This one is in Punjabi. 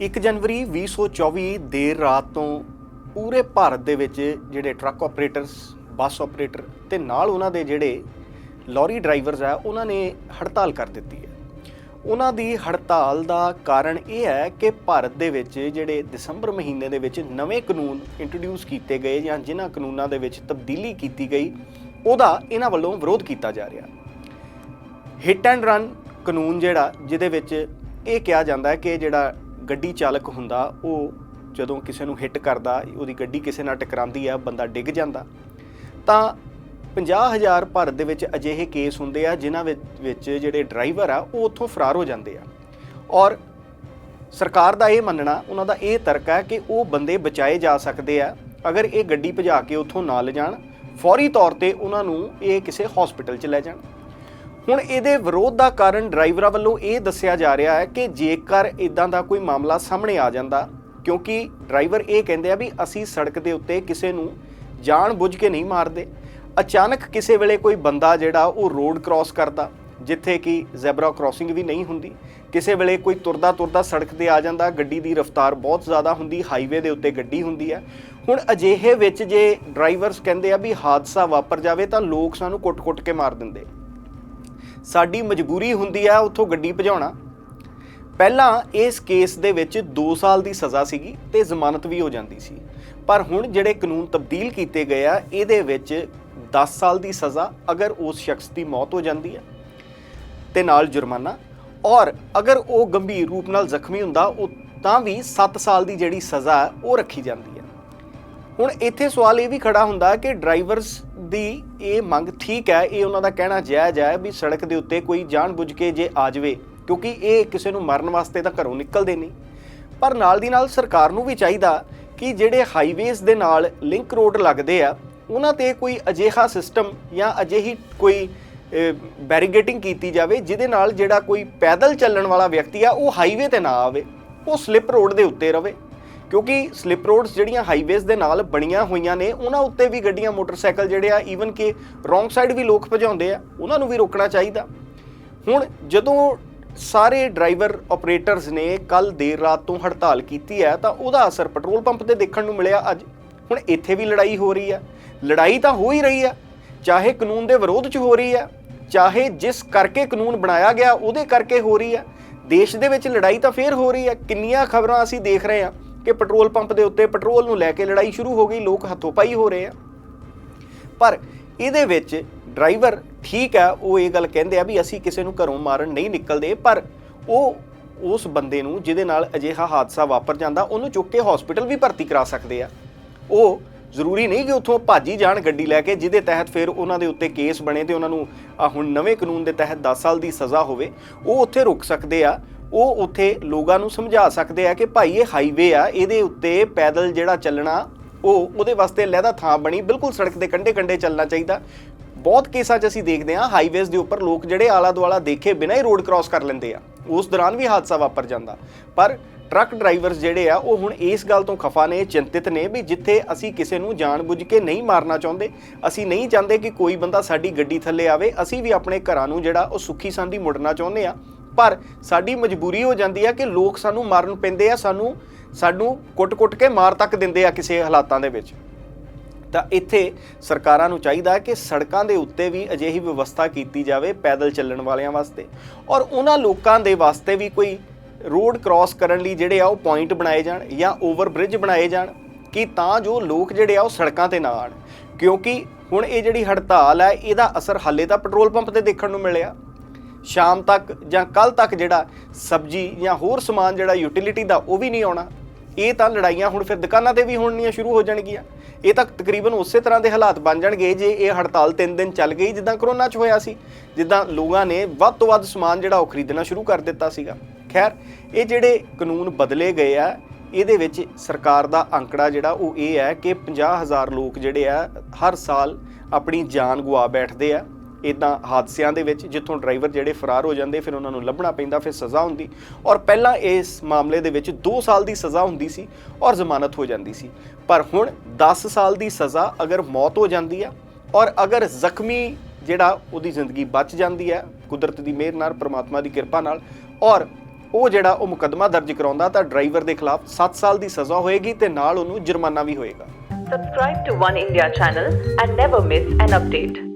1 ਜਨਵਰੀ 2024 ਦੇਰ ਰਾਤ ਤੋਂ ਪੂਰੇ ਭਾਰਤ ਦੇ ਵਿੱਚ ਜਿਹੜੇ ਟਰੱਕ ਆਪਰੇਟਰਸ ਬੱਸ ਆਪਰੇਟਰ ਤੇ ਨਾਲ ਉਹਨਾਂ ਦੇ ਜਿਹੜੇ ਲੌਰੀ ਡਰਾਈਵਰਸ ਆ, ਉਹਨਾਂ ਨੇ ਹੜਤਾਲ ਕਰ ਦਿੱਤੀ ਹੈ। ਉਹਨਾਂ ਦੀ ਹੜਤਾਲ ਦਾ ਕਾਰਨ ਇਹ ਹੈ ਕਿ ਭਾਰਤ ਦੇ ਵਿੱਚ ਜਿਹੜੇ ਦਸੰਬਰ ਮਹੀਨੇ ਦੇ ਵਿੱਚ ਨਵੇਂ ਕਾਨੂੰਨ ਇੰਟਰੋਡਿਊਸ ਕੀਤੇ ਗਏ ਜਾਂ ਜਿਨ੍ਹਾਂ ਕਾਨੂੰਨਾਂ ਦੇ ਵਿੱਚ ਤਬਦੀਲੀ ਕੀਤੀ ਗਈ, ਉਹਦਾ ਇਹਨਾਂ ਵੱਲੋਂ ਵਿਰੋਧ ਕੀਤਾ ਜਾ ਰਿਹਾ। ਹਿੱਟ ਐਂਡ ਰਨ ਕਾਨੂੰਨ ਜਿਹੜਾ, ਜਿਹਦੇ ਵਿੱਚ ਇਹ ਕਿਹਾ ਜਾਂਦਾ ਹੈ ਕਿ ਜਿਹੜਾ ਗੱਡੀ ਚਾਲਕ ਹੁੰਦਾ, ਉਹ ਜਦੋਂ ਕਿਸੇ ਨੂੰ ਹਿੱਟ ਕਰਦਾ, ਉਹਦੀ ਗੱਡੀ ਕਿਸੇ ਨਾਲ ਟਕਰਾਉਂਦੀ ਆ, ਬੰਦਾ ਡਿੱਗ ਜਾਂਦਾ। ਤਾਂ 50000 ਭਾਰਤ ਦੇ ਵਿੱਚ ਅਜਿਹੇ ਕੇਸ ਹੁੰਦੇ ਆ, ਜਿਨ੍ਹਾਂ ਵਿੱਚ ਵਿੱਚ ਜਿਹੜੇ ਡਰਾਈਵਰ ਆ, ਉਹ ਉੱਥੋਂ ਫਰਾਰ ਹੋ ਜਾਂਦੇ ਆ। ਔਰ ਸਰਕਾਰ ਦਾ ਇਹ ਮੰਨਣਾ, ਉਹਨਾਂ ਦਾ ਇਹ ਤਰਕ ਹੈ ਕਿ ਉਹ ਬੰਦੇ ਬਚਾਏ ਜਾ ਸਕਦੇ ਆ, ਅਗਰ ਇਹ ਗੱਡੀ ਭਜਾ ਕੇ ਉੱਥੋਂ ਨਾ ਲਿਜਾਣ, ਫੌਰੀ ਤੌਰ ਤੇ ਉਹਨਾਂ ਨੂੰ ਇਹ ਕਿਸੇ ਹਸਪੀਟਲ 'ਚ ਲੈ ਜਾਣ। ਹੁਣ ਇਹਦੇ ਵਿਰੋਧ ਦਾ ਕਾਰਨ ਡਰਾਈਵਰਾਂ ਵੱਲੋਂ ਇਹ ਦੱਸਿਆ ਜਾ ਰਿਹਾ ਹੈ ਕਿ ਜੇਕਰ ਇਦਾਂ ਦਾ ਕੋਈ ਮਾਮਲਾ ਸਾਹਮਣੇ ਆ ਜਾਂਦਾ, ਕਿਉਂਕਿ ਡਰਾਈਵਰ ਇਹ ਕਹਿੰਦੇ ਆ ਵੀ ਅਸੀਂ ਸੜਕ ਦੇ ਉੱਤੇ ਕਿਸੇ ਨੂੰ ਜਾਣ ਬੁੱਝ ਕੇ ਨਹੀਂ ਮਾਰਦੇ। ਅਚਾਨਕ ਕਿਸੇ ਵੇਲੇ ਕੋਈ ਬੰਦਾ ਜਿਹੜਾ ਉਹ ਰੋਡ ਕ੍ਰਾਸ ਕਰਦਾ, ਜਿੱਥੇ ਕਿ ਜ਼ੈਬਰਾ ਕ੍ਰਾਸਿੰਗ ਵੀ ਨਹੀਂ ਹੁੰਦੀ। ਕਿਸੇ ਵੇਲੇ ਕੋਈ ਤੁਰਦਾ ਤੁਰਦਾ ਸੜਕ ਤੇ ਆ ਜਾਂਦਾ, ਗੱਡੀ ਦੀ ਰਫ਼ਤਾਰ ਬਹੁਤ ਜ਼ਿਆਦਾ ਹੁੰਦੀ, ਹਾਈਵੇ ਦੇ ਉੱਤੇ ਗੱਡੀ ਹੁੰਦੀ ਹੈ। ਹੁਣ ਅਜਿਹੇ ਵਿੱਚ ਜੇ ਡਰਾਈਵਰਸ ਕਹਿੰਦੇ ਆ ਵੀ ਹਾਦਸਾ ਵਾਪਰ ਜਾਵੇ ਤਾਂ ਲੋਕ ਸਾਨੂੰ ਕੁੱਟ-ਕੁੱਟ ਕੇ ਮਾਰ ਦਿੰਦੇ। ਸਾਡੀ ਮਜਬੂਰੀ ਹੁੰਦੀ ਹੈ ਉੱਥੋਂ ਗੱਡੀ ਭਜਾਉਣਾ। ਪਹਿਲਾਂ ਇਸ ਕੇਸ ਦੇ ਵਿੱਚ 2 ਸਾਲ ਦੀ ਸਜ਼ਾ ਸੀਗੀ ਤੇ ਜ਼ਮਾਨਤ ਵੀ ਹੋ ਜਾਂਦੀ ਸੀ। ਪਰ ਹੁਣ ਜਿਹੜੇ ਕਾਨੂੰਨ ਤਬਦੀਲ ਕੀਤੇ ਗਏ ਆ, ਇਹਦੇ ਵਿੱਚ 10 ਸਾਲ ਦੀ ਸਜ਼ਾ ਅਗਰ ਉਸ ਸ਼ਖਸ ਦੀ ਮੌਤ ਹੋ ਜਾਂਦੀ ਹੈ ਤੇ ਨਾਲ ਜੁਰਮਾਨਾ। ਔਰ ਅਗਰ ਉਹ ਗੰਭੀਰ ਰੂਪ ਨਾਲ ਜ਼ਖਮੀ ਹੁੰਦਾ, ਉਹ ਤਾਂ ਵੀ 7 ਸਾਲ ਦੀ ਜਿਹੜੀ ਸਜ਼ਾ ਹੈ ਉਹ ਰੱਖੀ ਜਾਂਦੀ ਹੈ ਹੁਣ ਇੱਥੇ ਸਵਾਲ ਇਹ ਵੀ ਖੜਾ ਹੁੰਦਾ ਕਿ ਡਰਾਈਵਰਸ ਦੀ ਇਹ ਮੰਗ ਠੀਕ ਹੈ, ਇਹ ਉਹਨਾਂ ਦਾ ਕਹਿਣਾ ਜਾਇਜ਼ ਹੈ ਵੀ ਸੜਕ ਦੇ ਉੱਤੇ ਕੋਈ ਜਾਣਬੁੱਝ ਕੇ ਜੇ ਆ ਜਾਵੇ, ਕਿਉਂਕਿ ਇਹ ਕਿਸੇ ਨੂੰ ਮਰਨ ਵਾਸਤੇ ਤਾਂ ਘਰੋਂ ਨਿਕਲਦੇ ਨਹੀਂ। ਪਰ ਨਾਲ ਦੀ ਨਾਲ ਸਰਕਾਰ ਨੂੰ ਵੀ ਚਾਹੀਦਾ ਕਿ ਜਿਹੜੇ ਹਾਈਵੇਜ਼ ਦੇ ਨਾਲ ਲਿੰਕ ਰੋਡ ਲੱਗਦੇ ਆ, ਉਹਨਾਂ ਤੇ ਕੋਈ ਅਜਿਹਾ ਸਿਸਟਮ ਜਾਂ ਅਜਿਹੀ ਕੋਈ ਬੈਰੀਗੇਟਿੰਗ ਕੀਤੀ ਜਾਵੇ, ਜਿਹਦੇ ਨਾਲ ਜਿਹੜਾ ਕੋਈ ਪੈਦਲ ਚੱਲਣ ਵਾਲਾ ਵਿਅਕਤੀ ਆ, ਉਹ ਹਾਈਵੇ ਤੇ ਨਾ ਆਵੇ, ਉਹ ਸਲਿੱਪ ਰੋਡ ਦੇ ਉੱਤੇ ਰਵੇ। ਕਿਉਂਕਿ ਸਲਿੱਪ ਰੋਡਸ ਜਿਹੜੀਆਂ ਹਾਈਵੇਜ਼ ਦੇ ਨਾਲ ਬਣੀਆਂ ਹੋਈਆਂ ਨੇ, ਉਹਨਾਂ ਉੱਤੇ ਵੀ ਗੱਡੀਆਂ, ਮੋਟਰਸਾਈਕਲ ਜਿਹੜੇ ਆ ਈਵਨ ਕਿ ਰੋਂਗ ਸਾਈਡ ਵੀ ਲੋਕ ਭਜਾਉਂਦੇ ਆ, ਉਹਨਾਂ ਨੂੰ ਵੀ ਰੋਕਣਾ ਚਾਹੀਦਾ। ਹੁਣ ਜਦੋਂ ਸਾਰੇ ਡਰਾਈਵਰ ਆਪਰੇਟਰਸ ਨੇ ਕੱਲ ਦੇਰ ਰਾਤ ਤੋਂ ਹੜਤਾਲ ਕੀਤੀ ਹੈ, ਤਾਂ ਉਹਦਾ ਅਸਰ ਪੈਟਰੋਲ ਪੰਪ ਤੇ ਦੇਖਣ ਨੂੰ ਮਿਲਿਆ ਅੱਜ। ਹੁਣ ਇੱਥੇ ਵੀ ਲੜਾਈ ਹੋ ਰਹੀ ਹੈ। ਲੜਾਈ ਤਾਂ ਹੋ ਹੀ ਰਹੀ ਹੈ, ਚਾਹੇ ਕਾਨੂੰਨ ਦੇ ਵਿਰੋਧ 'ਚ ਹੋ ਰਹੀ ਹੈ, ਚਾਹੇ ਜਿਸ ਕਰਕੇ ਕਾਨੂੰਨ ਬਣਾਇਆ ਗਿਆ, ਉਹਦੇ ਕਰਕੇ ਹੋ ਰਹੀ ਹੈ। ਦੇਸ਼ ਦੇ ਵਿੱਚ ਲੜਾਈ ਤਾਂ ਫੇਰ ਹੋ ਰਹੀ ਹੈ। ਕਿੰਨੀਆਂ ਖਬਰਾਂ ਅਸੀਂ ਦੇਖ ਰਹੇ ਹਾਂ। ਕਿ ਪੈਟਰੋਲ ਪੰਪ ਦੇ ਉੱਤੇ ਪੈਟਰੋਲ ਨੂੰ ਲੈ ਕੇ ਲੜਾਈ ਸ਼ੁਰੂ ਹੋ ਗਈ, ਲੋਕ ਹੱਥੋਂ ਪਾਈ ਹੋ ਰਹੇ ਆ। ਪਰ ਇਹਦੇ ਵਿੱਚ ਡਰਾਈਵਰ ਠੀਕ ਆ, ਉਹ ਇਹ ਗੱਲ ਕਹਿੰਦੇ ਆ ਵੀ ਅਸੀਂ ਕਿਸੇ ਨੂੰ ਘਰੋਂ ਮਾਰਨ ਨਹੀਂ ਨਿਕਲਦੇ, ਪਰ ਉਹ ਉਸ ਬੰਦੇ ਨੂੰ ਜਿਹਦੇ ਨਾਲ ਅਜਿਹਾ ਹਾਦਸਾ ਵਾਪਰ ਜਾਂਦਾ, ਉਹਨੂੰ ਚੁੱਕ ਕੇ ਹਸਪੀਟਲ ਵੀ ਭਰਤੀ ਕਰਾ ਸਕਦੇ ਆ। ਉਹ ਜ਼ਰੂਰੀ ਨਹੀਂ ਕਿ ਉੱਥੋਂ ਭਾਜੀ ਜਾਣ ਗੱਡੀ ਲੈ ਕੇ, ਜਿਹਦੇ ਤਹਿਤ ਫਿਰ ਉਹਨਾਂ ਦੇ ਉੱਤੇ ਕੇਸ ਬਣੇ ਤੇ ਉਹਨਾਂ ਨੂੰ, ਆਹ ਹੁਣ ਨਵੇਂ ਕਾਨੂੰਨ ਦੇ ਤਹਿਤ 10 ਸਾਲ ਦੀ ਸਜ਼ਾ ਹੋਵੇ, ਉਹ ਉੱਥੇ ਰੁਕ ਸਕਦੇ ਆ। ਉਹ ਉੱਥੇ ਲੋਕਾਂ ਨੂੰ ਸਮਝਾ ਸਕਦੇ ਆ ਕਿ ਭਾਈ ਇਹ ਹਾਈਵੇ ਆ, ਇਹਦੇ ਉੱਤੇ ਪੈਦਲ ਜਿਹੜਾ ਚੱਲਣਾ, ਉਹ ਉਹਦੇ ਵਾਸਤੇ ਲਹਿਦਾ ਥਾਂ ਬਣੀ, ਬਿਲਕੁਲ ਸੜਕ ਦੇ ਕੰਢੇ ਕੰਢੇ ਚੱਲਣਾ ਚਾਹੀਦਾ। ਬਹੁਤ ਕੇਸਾਂ 'ਚ ਅਸੀਂ ਦੇਖਦੇ ਹਾਂ ਹਾਈਵੇਜ਼ ਦੇ ਉੱਪਰ ਲੋਕ ਜਿਹੜੇ ਆਲਾ ਦੁਆਲਾ ਦੇਖੇ ਬਿਨਾਂ ਹੀ ਰੋਡ ਕ੍ਰਾਸ ਕਰ ਲੈਂਦੇ ਆ। ਉਸ ਦੌਰਾਨ ਵੀ ਹਾਦਸਾ ਵਾਪਰ ਜਾਂਦਾ। ਪਰ ਟਰੱਕ ਡਰਾਈਵਰਸ ਜਿਹੜੇ ਆ, ਉਹ ਹੁਣ ਇਸ ਗੱਲ ਤੋਂ ਖਫਾ ਨੇ, ਚਿੰਤਿਤ ਨੇ ਵੀ ਜਿੱਥੇ ਅਸੀਂ ਕਿਸੇ ਨੂੰ ਜਾਣਬੁੱਝ ਕੇ ਨਹੀਂ ਮਾਰਨਾ ਚਾਹੁੰਦੇ, ਅਸੀਂ ਨਹੀਂ ਚਾਹੁੰਦੇ ਕਿ ਕੋਈ ਬੰਦਾ ਸਾਡੀ ਗੱਡੀ ਥੱਲੇ ਆਵੇ, ਅਸੀਂ ਵੀ ਆਪਣੇ ਘਰਾਂ ਨੂੰ ਜਿਹੜਾ ਉਹ ਸੁੱਖੀ ਸੰਦੀ ਮੁੜਨਾ ਚਾਹੁੰਦੇ ਆ। ਪਰ ਸਾਡੀ ਮਜਬੂਰੀ ਹੋ ਜਾਂਦੀ ਹੈ ਕਿ ਲੋਕ ਸਾਨੂੰ ਮਾਰਨ ਪੈਂਦੇ ਆ, ਸਾਨੂੰ ਸਾਨੂੰ ਕੁੱਟ-ਕੁੱਟ ਕੇ ਮਾਰ ਤੱਕ ਦਿੰਦੇ ਆ ਕਿਸੇ ਹਾਲਾਤਾਂ ਦੇ ਵਿੱਚ। ਤਾਂ ਇੱਥੇ ਸਰਕਾਰਾਂ ਨੂੰ ਚਾਹੀਦਾ ਹੈ ਕਿ ਸੜਕਾਂ ਦੇ ਉੱਤੇ ਵੀ ਅਜਿਹੀ ਵਿਵਸਥਾ ਕੀਤੀ ਜਾਵੇ ਪੈਦਲ ਚੱਲਣ ਵਾਲਿਆਂ ਵਾਸਤੇ। ਔਰ ਉਹਨਾਂ ਲੋਕਾਂ ਦੇ ਵਾਸਤੇ ਵੀ ਕੋਈ ਰੋਡ ਕ੍ਰਾਸ ਕਰਨ ਲਈ ਜਿਹੜੇ ਆ ਉਹ ਪੁਆਇੰਟ ਬਣਾਏ ਜਾਣ ਜਾਂ ਓਵਰ ਬ੍ਰਿਜ ਬਣਾਏ ਜਾਣ ਕਿ ਤਾਂ ਜੋ ਲੋਕ ਜਿਹੜੇ ਆ ਉਹ ਸੜਕਾਂ ਤੇ ਨਾ ਆਣ। ਕਿਉਂਕਿ ਹੁਣ ਇਹ ਜਿਹੜੀ ਹੜਤਾਲ ਹੈ, ਇਹਦਾ ਅਸਰ ਹਾਲੇ ਤਾਂ ਪੈਟਰੋਲ ਪੰਪ ਤੇ ਦੇਖਣ ਨੂੰ ਮਿਲਿਆ। ਸ਼ਾਮ ਤੱਕ ਜਾਂ ਕੱਲ ਤੱਕ ਜਿਹੜਾ ਸਬਜ਼ੀ ਜਾਂ ਹੋਰ ਸਮਾਨ ਜਿਹੜਾ ਯੂਟਿਲਿਟੀ ਦਾ ਉਹ ਵੀ ਨਹੀਂ ਆਉਣਾ। ਇਹ ਤਾਂ ਲੜਾਈਆਂ ਹੁਣ ਫਿਰ ਦੁਕਾਨਾਂ ਤੇ ਵੀ ਹੋਣੀਆਂ ਸ਼ੁਰੂ ਹੋ ਜਾਣਗੀਆਂ। ਇਹ ਤਾਂ ਤਕਰੀਬਨ ਉਸੇ ਤਰ੍ਹਾਂ ਦੇ ਹਾਲਾਤ ਬਣ ਜਾਣਗੇ ਜੇ ਇਹ ਹੜਤਾਲ 3 ਦਿਨ ਚੱਲ ਗਈ ਜਿੱਦਾਂ ਕਰੋਨਾ 'ਚ ਹੋਇਆ ਸੀ, ਜਿੱਦਾਂ ਲੋਕਾਂ ਨੇ ਵੱਧ ਤੋਂ ਵੱਧ ਸਮਾਨ ਜਿਹੜਾ ਉਹ ਖਰੀਦਣਾ ਸ਼ੁਰੂ ਕਰ ਦਿੱਤਾ ਸੀਗਾ। ਖੈਰ, ਇਹ ਜਿਹੜੇ ਕਾਨੂੰਨ ਬਦਲੇ ਗਏ ਆ, ਇਹਦੇ ਵਿੱਚ ਸਰਕਾਰ ਦਾ ਅੰਕੜਾ ਜਿਹੜਾ ਉਹ ਇਹ ਹੈ ਕਿ 50000 ਲੋਕ ਜਿਹੜੇ ਆ, ਹਰ ਸਾਲ ਆਪਣੀ ਜਾਨ ਗਵਾ ਬੈਠਦੇ ਆ। ਇਦਾਂ ਹਾਦਸਿਆਂ ਦੇ ਵਿੱਚ ਜਿੱਥੋਂ ਡਰਾਈਵਰ ਜਿਹੜੇ ਫਰਾਰ ਹੋ ਜਾਂਦੇ, ਫਿਰ ਉਹਨਾਂ ਨੂੰ ਲੱਭਣਾ ਪੈਂਦਾ, ਫਿਰ ਸਜ਼ਾ ਹੁੰਦੀ। ਔਰ ਪਹਿਲਾਂ ਇਸ ਮਾਮਲੇ ਦੇ ਵਿੱਚ 2 ਸਾਲ ਦੀ ਸਜ਼ਾ ਹੁੰਦੀ ਸੀ ਔਰ ਜ਼ਮਾਨਤ ਹੋ ਜਾਂਦੀ ਸੀ। ਪਰ ਹੁਣ 10 ਸਾਲ ਦੀ ਸਜ਼ਾ ਅਗਰ ਮੌਤ ਹੋ ਜਾਂਦੀ ਆ ਔਰ ਅਗਰ ਜ਼ਖਮੀ ਜਿਹੜਾ ਉਹਦੀ ਜ਼ਿੰਦਗੀ ਬਚ ਜਾਂਦੀ ਹੈ ਕੁਦਰਤ ਦੀ ਮਿਹਰ ਨਾਲ, ਪ੍ਰਮਾਤਮਾ ਦੀ ਕਿਰਪਾ ਨਾਲ, ਔਰ ਉਹ ਜਿਹੜਾ ਉਹ ਮੁਕੱਦਮਾ ਦਰਜ ਕਰਾਉਂਦਾ ਤਾਂ ਡਰਾਈਵਰ ਦੇ ਖਿਲਾਫ 7 ਸਾਲ ਦੀ ਸਜ਼ਾ ਹੋਏਗੀ ਤੇ ਨਾਲ ਉਹਨੂੰ ਜੁਰਮਾਨਾ ਵੀ ਹੋਏਗਾ। Subscribe to One India channel and never miss an update.